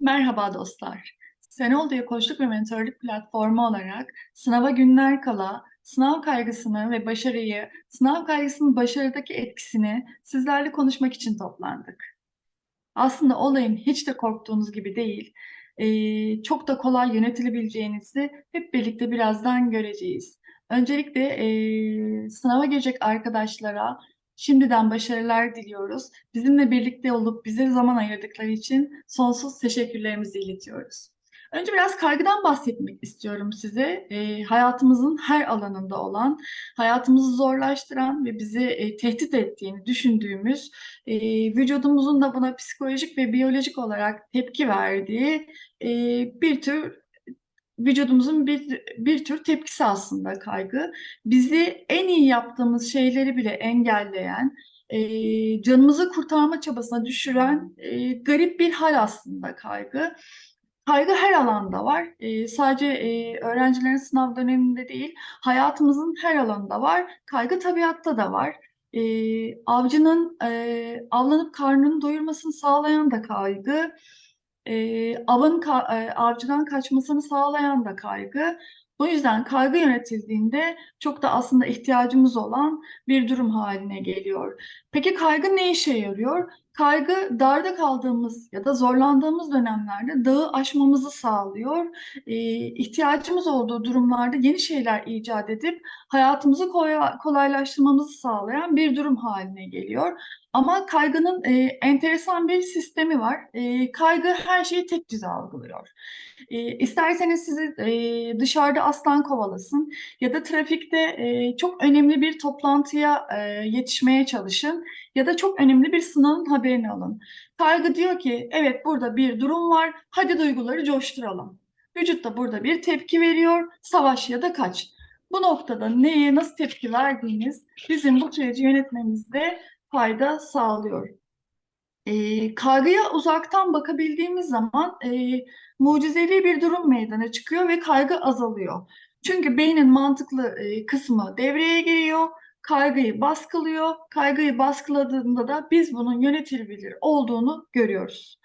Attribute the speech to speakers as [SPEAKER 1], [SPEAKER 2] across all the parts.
[SPEAKER 1] Merhaba dostlar. Senol'da koçluk ve mentörlük platformu olarak sınava günler kala sınav kaygısını ve başarıyı, sınav kaygısının başarıdaki etkisini sizlerle konuşmak için toplandık. Aslında olayın hiç de korktuğunuz gibi değil. Çok da kolay yönetilebileceğinizi hep birlikte birazdan göreceğiz. Öncelikle ee, sınava girecek arkadaşlara şimdiden başarılar diliyoruz. Bizimle birlikte olup bize zaman ayırdıkları için sonsuz teşekkürlerimizi iletiyoruz. Önce biraz kaygıdan bahsetmek istiyorum size. Ee, hayatımızın her alanında olan, hayatımızı zorlaştıran ve bizi e, tehdit ettiğini düşündüğümüz, e, vücudumuzun da buna psikolojik ve biyolojik olarak tepki verdiği e, bir tür vücudumuzun bir, bir tür tepkisi aslında kaygı. Bizi en iyi yaptığımız şeyleri bile engelleyen, e, canımızı kurtarma çabasına düşüren e, garip bir hal aslında kaygı. Kaygı her alanda var. E, sadece e, öğrencilerin sınav döneminde değil, hayatımızın her alanında var. Kaygı tabiatta da var. E, avcının e, avlanıp karnını doyurmasını sağlayan da kaygı. E, avın ka- avcıdan kaçmasını sağlayan da kaygı. Bu yüzden kaygı yönetildiğinde çok da aslında ihtiyacımız olan bir durum haline geliyor. Peki kaygı ne işe yarıyor? Kaygı darda kaldığımız ya da zorlandığımız dönemlerde dağı aşmamızı sağlıyor. Ee, ihtiyacımız olduğu durumlarda yeni şeyler icat edip hayatımızı kolay- kolaylaştırmamızı sağlayan bir durum haline geliyor. Ama kaygının e, enteresan bir sistemi var. E, kaygı her şeyi tek düze algılıyor. E, isterseniz sizi e, dışarıda aslan kovalasın ya da trafikte e, çok önemli bir toplantıya e, yetişmeye çalışın ya da çok önemli bir sınavın haberini alın. Kaygı diyor ki evet burada bir durum var hadi duyguları coşturalım. Vücut da burada bir tepki veriyor savaş ya da kaç. Bu noktada neye nasıl tepki verdiğimiz bizim bu süreci yönetmemizde fayda sağlıyor. E, kaygıya uzaktan bakabildiğimiz zaman e, mucizevi bir durum meydana çıkıyor ve kaygı azalıyor. Çünkü beynin mantıklı e, kısmı devreye giriyor, kaygıyı baskılıyor. Kaygıyı baskıladığında da biz bunun yönetilebilir olduğunu görüyoruz.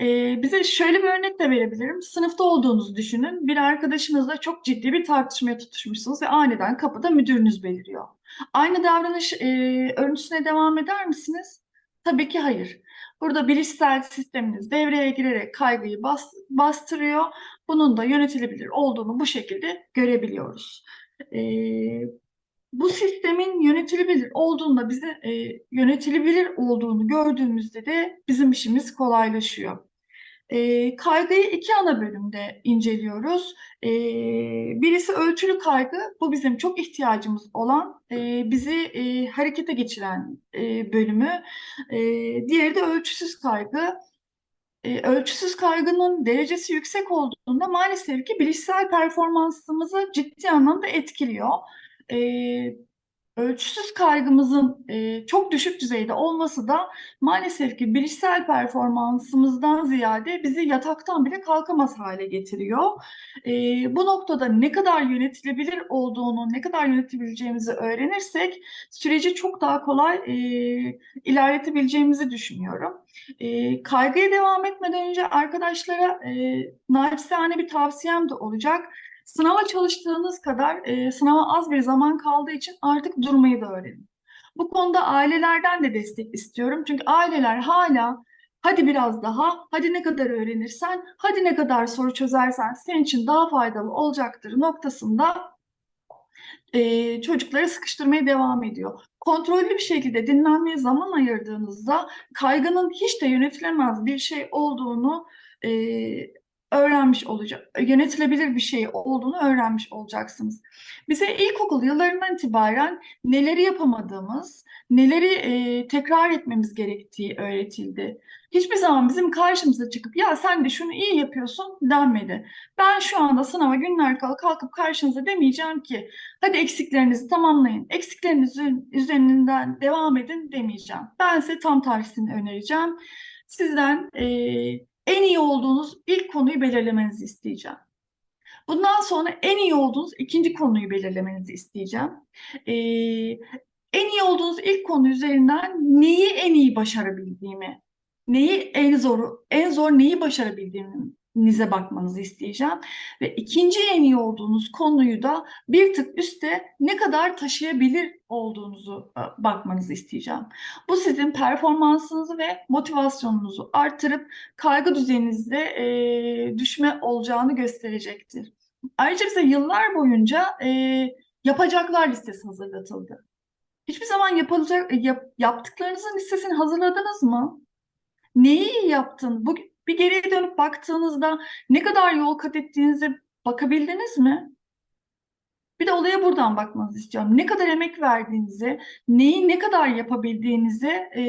[SPEAKER 1] E, bize şöyle bir örnek de verebilirim. Sınıfta olduğunuzu düşünün. Bir arkadaşınızla çok ciddi bir tartışmaya tutuşmuşsunuz ve aniden kapıda müdürünüz beliriyor. Aynı davranış e, örüntüsüne devam eder misiniz? Tabii ki hayır. Burada bilişsel sisteminiz devreye girerek kaygıyı bas, bastırıyor. Bunun da yönetilebilir olduğunu bu şekilde görebiliyoruz. E, bu sistemin yönetilebilir olduğunda bize e, yönetilebilir olduğunu gördüğümüzde de bizim işimiz kolaylaşıyor. E, kaygıyı iki ana bölümde inceliyoruz. E, birisi ölçülü kaygı, bu bizim çok ihtiyacımız olan, e, bizi e, harekete geçiren e, bölümü. E, diğeri de ölçüsüz kaygı. E, ölçüsüz kaygının derecesi yüksek olduğunda maalesef ki bilişsel performansımızı ciddi anlamda etkiliyor. E, ölçüsüz kaygımızın e, çok düşük düzeyde olması da maalesef ki bilişsel performansımızdan ziyade bizi yataktan bile kalkamaz hale getiriyor. E, bu noktada ne kadar yönetilebilir olduğunu, ne kadar yönetebileceğimizi öğrenirsek süreci çok daha kolay e, ilerletebileceğimizi düşünüyorum. E, kaygıya devam etmeden önce arkadaşlara e, naçizane bir tavsiyem de olacak. Sınava çalıştığınız kadar e, sınava az bir zaman kaldığı için artık durmayı da öğrenin. Bu konuda ailelerden de destek istiyorum. Çünkü aileler hala hadi biraz daha, hadi ne kadar öğrenirsen, hadi ne kadar soru çözersen senin için daha faydalı olacaktır noktasında e, çocukları sıkıştırmaya devam ediyor. Kontrollü bir şekilde dinlenmeye zaman ayırdığınızda kaygının hiç de yönetilemez bir şey olduğunu e, öğrenmiş olacak, yönetilebilir bir şey olduğunu öğrenmiş olacaksınız. Bize ilkokul yıllarından itibaren neleri yapamadığımız, neleri e, tekrar etmemiz gerektiği öğretildi. Hiçbir zaman bizim karşımıza çıkıp ya sen de şunu iyi yapıyorsun denmedi. Ben şu anda sınava günler kala kalkıp karşınıza demeyeceğim ki hadi eksiklerinizi tamamlayın, eksiklerinizin üzerinden devam edin demeyeceğim. Ben size tam tersini önereceğim. Sizden e, en iyi olduğunuz ilk konuyu belirlemenizi isteyeceğim. Bundan sonra en iyi olduğunuz ikinci konuyu belirlemenizi isteyeceğim. Ee, en iyi olduğunuz ilk konu üzerinden neyi en iyi başarabildiğimi neyi en zoru, en zor neyi başarabildiğinize bakmanızı isteyeceğim. Ve ikinci en iyi olduğunuz konuyu da bir tık üstte ne kadar taşıyabilir olduğunuzu e, bakmanızı isteyeceğim. Bu sizin performansınızı ve motivasyonunuzu artırıp kaygı düzeyinizde e, düşme olacağını gösterecektir. Ayrıca bize yıllar boyunca e, yapacaklar listesi hazırlatıldı. Hiçbir zaman yapılacak, yap, yaptıklarınızın listesini hazırladınız mı? Neyi yaptın? Bu, bir geriye dönüp baktığınızda ne kadar yol kat ettiğinize bakabildiniz mi? Bir de olaya buradan bakmanızı istiyorum. Ne kadar emek verdiğinizi, neyi ne kadar yapabildiğinizi e,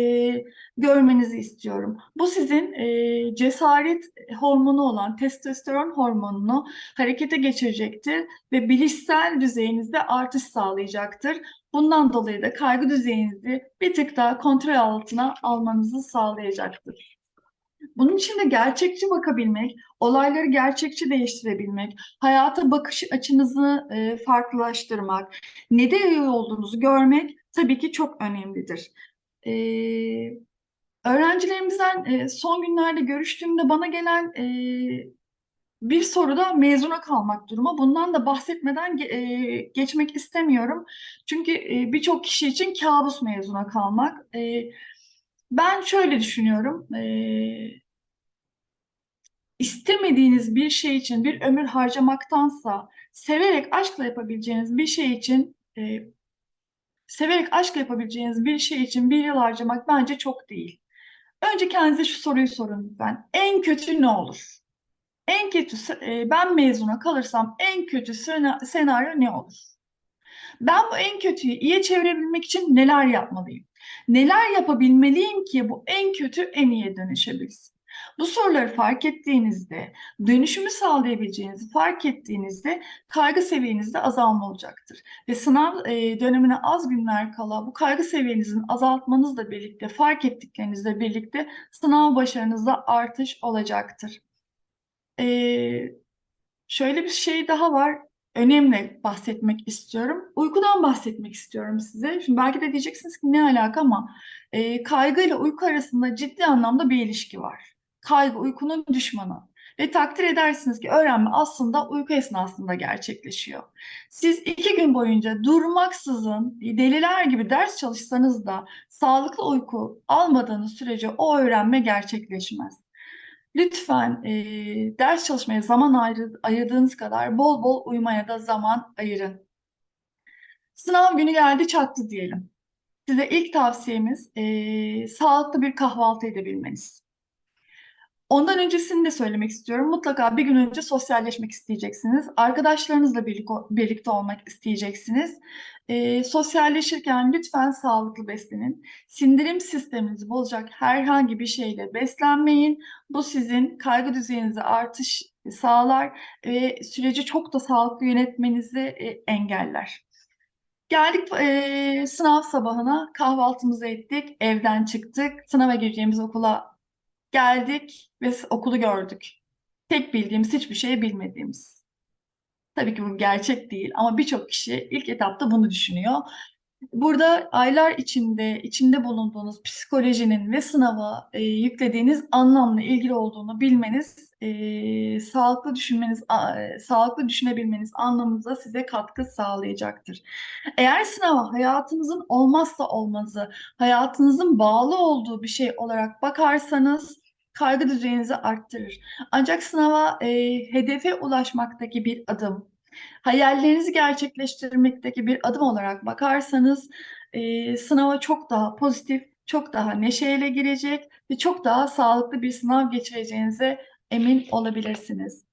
[SPEAKER 1] görmenizi istiyorum. Bu sizin e, cesaret hormonu olan testosteron hormonunu harekete geçirecektir ve bilişsel düzeyinizde artış sağlayacaktır. Bundan dolayı da kaygı düzeyinizi bir tık daha kontrol altına almanızı sağlayacaktır. Bunun için de gerçekçi bakabilmek, olayları gerçekçi değiştirebilmek, hayata bakış açınızı e, farklılaştırmak, ne de olduğunuzu görmek tabii ki çok önemlidir. E, öğrencilerimizden e, son günlerde görüştüğümde bana gelen e, bir soruda mezuna kalmak durumu. Bundan da bahsetmeden e, geçmek istemiyorum. Çünkü e, birçok kişi için kabus mezuna kalmak. E, ben şöyle düşünüyorum. E, istemediğiniz bir şey için bir ömür harcamaktansa severek aşkla yapabileceğiniz bir şey için severek aşkla yapabileceğiniz bir şey için bir yıl harcamak bence çok değil. Önce kendinize şu soruyu sorun lütfen. En kötü ne olur? En kötü ben mezuna kalırsam en kötü senaryo ne olur? Ben bu en kötüyü iyiye çevirebilmek için neler yapmalıyım? Neler yapabilmeliyim ki bu en kötü en iyiye dönüşebilsin? Bu soruları fark ettiğinizde, dönüşümü sağlayabileceğinizi fark ettiğinizde kaygı seviyenizde azalma olacaktır. Ve sınav e, dönemine az günler kala bu kaygı seviyenizin azaltmanızla birlikte, fark ettiklerinizle birlikte sınav başarınızda artış olacaktır. Ee, şöyle bir şey daha var. Önemli bahsetmek istiyorum. Uykudan bahsetmek istiyorum size. Şimdi belki de diyeceksiniz ki ne alaka ama e, kaygı ile uyku arasında ciddi anlamda bir ilişki var. Kaygı uykunun düşmanı. Ve takdir edersiniz ki öğrenme aslında uyku esnasında gerçekleşiyor. Siz iki gün boyunca durmaksızın deliler gibi ders çalışsanız da sağlıklı uyku almadığınız sürece o öğrenme gerçekleşmez. Lütfen e, ders çalışmaya zaman ayır, ayırdığınız kadar bol bol uyumaya da zaman ayırın. Sınav günü geldi çattı diyelim. Size ilk tavsiyemiz e, sağlıklı bir kahvaltı edebilmeniz. Ondan öncesini de söylemek istiyorum. Mutlaka bir gün önce sosyalleşmek isteyeceksiniz. Arkadaşlarınızla birlikte olmak isteyeceksiniz. E, sosyalleşirken lütfen sağlıklı beslenin. Sindirim sisteminizi bozacak herhangi bir şeyle beslenmeyin. Bu sizin kaygı düzeyinize artış sağlar ve süreci çok da sağlıklı yönetmenizi e, engeller. Geldik e, sınav sabahına kahvaltımızı ettik, evden çıktık. Sınava gireceğimiz okula geldik ve okulu gördük. Tek bildiğimiz hiçbir şey bilmediğimiz. Tabii ki bu gerçek değil ama birçok kişi ilk etapta bunu düşünüyor. Burada aylar içinde içinde bulunduğunuz psikolojinin ve sınava e, yüklediğiniz anlamla ilgili olduğunu bilmeniz, e, sağlıklı düşünmeniz, e, sağlıklı düşünebilmeniz anlamınıza size katkı sağlayacaktır. Eğer sınava hayatınızın olmazsa olmazı, hayatınızın bağlı olduğu bir şey olarak bakarsanız kaygı düzeyinizi arttırır. Ancak sınava e, hedefe ulaşmaktaki bir adım, hayallerinizi gerçekleştirmekteki bir adım olarak bakarsanız e, sınava çok daha pozitif, çok daha neşeyle girecek ve çok daha sağlıklı bir sınav geçireceğinize emin olabilirsiniz.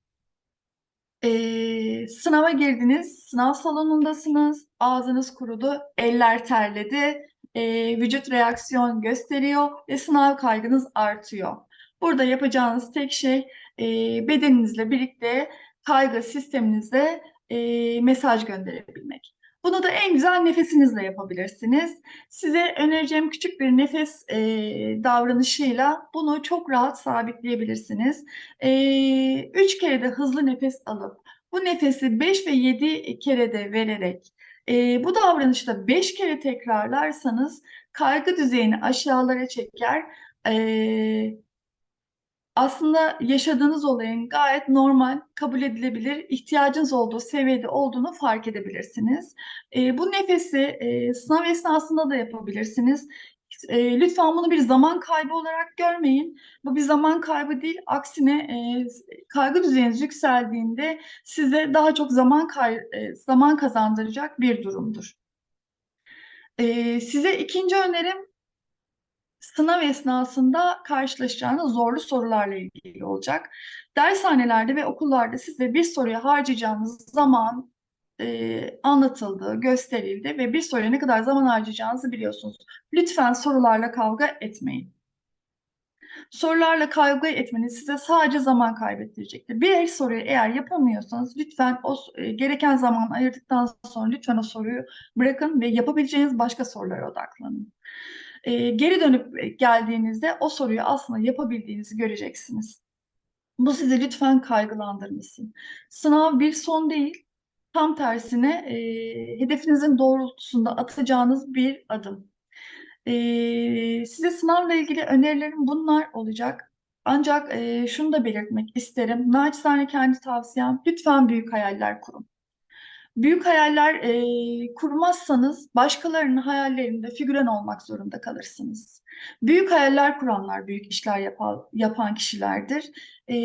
[SPEAKER 1] Ee, sınava girdiniz, sınav salonundasınız, ağzınız kurudu, eller terledi, e, vücut reaksiyon gösteriyor ve sınav kaygınız artıyor. Burada yapacağınız tek şey e, bedeninizle birlikte kaygı sisteminize e, mesaj gönderebilmek. Bunu da en güzel nefesinizle yapabilirsiniz. Size önereceğim küçük bir nefes e, davranışıyla bunu çok rahat sabitleyebilirsiniz. E, üç kere de hızlı nefes alıp bu nefesi 5 ve 7 kere de vererek e, bu davranışta 5 kere tekrarlarsanız kaygı düzeyini aşağılara çeker Ee, aslında yaşadığınız olayın gayet normal, kabul edilebilir, ihtiyacınız olduğu seviyede olduğunu fark edebilirsiniz. Ee, bu nefesi e, sınav esnasında da yapabilirsiniz. E, lütfen bunu bir zaman kaybı olarak görmeyin. Bu bir zaman kaybı değil, aksine e, kaygı düzeyiniz yükseldiğinde size daha çok zaman kay e, zaman kazandıracak bir durumdur. E, size ikinci önerim sınav esnasında karşılaşacağınız zorlu sorularla ilgili olacak. Dershanelerde ve okullarda size bir soruya harcayacağınız zaman e, anlatıldı, gösterildi ve bir soruya ne kadar zaman harcayacağınızı biliyorsunuz. Lütfen sorularla kavga etmeyin. Sorularla kavga etmeniz size sadece zaman kaybettirecektir. Bir soruyu eğer yapamıyorsanız lütfen o e, gereken zaman ayırdıktan sonra lütfen o soruyu bırakın ve yapabileceğiniz başka sorulara odaklanın. E, geri dönüp geldiğinizde o soruyu aslında yapabildiğinizi göreceksiniz. Bu sizi lütfen kaygılandırmasın. Sınav bir son değil, tam tersine e, hedefinizin doğrultusunda atacağınız bir adım. E, size sınavla ilgili önerilerim bunlar olacak. Ancak e, şunu da belirtmek isterim. Naçizane kendi tavsiyem lütfen büyük hayaller kurun. Büyük hayaller e, kurmazsanız başkalarının hayallerinde figüren olmak zorunda kalırsınız. Büyük hayaller kuranlar büyük işler yapan, yapan kişilerdir. E,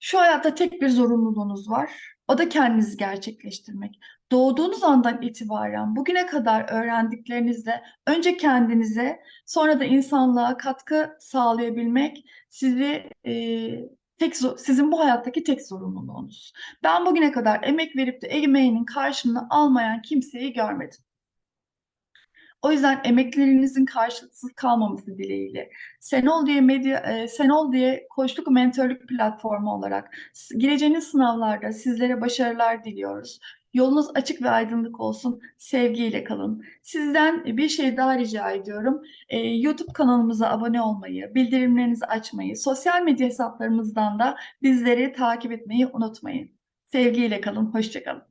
[SPEAKER 1] şu hayatta tek bir zorunluluğunuz var. O da kendinizi gerçekleştirmek. Doğduğunuz andan itibaren bugüne kadar öğrendiklerinizle önce kendinize sonra da insanlığa katkı sağlayabilmek sizi e, tek sizin bu hayattaki tek sorumluluğunuz. Ben bugüne kadar emek verip de emeğinin karşılığını almayan kimseyi görmedim. O yüzden emeklerinizin karşılıksız kalmaması dileğiyle Senol diye medya e, Senol diye koçluk mentorluk platformu olarak gireceğiniz sınavlarda sizlere başarılar diliyoruz. Yolunuz açık ve aydınlık olsun. Sevgiyle kalın. Sizden bir şey daha rica ediyorum. Ee, YouTube kanalımıza abone olmayı, bildirimlerinizi açmayı, sosyal medya hesaplarımızdan da bizleri takip etmeyi unutmayın. Sevgiyle kalın. Hoşçakalın.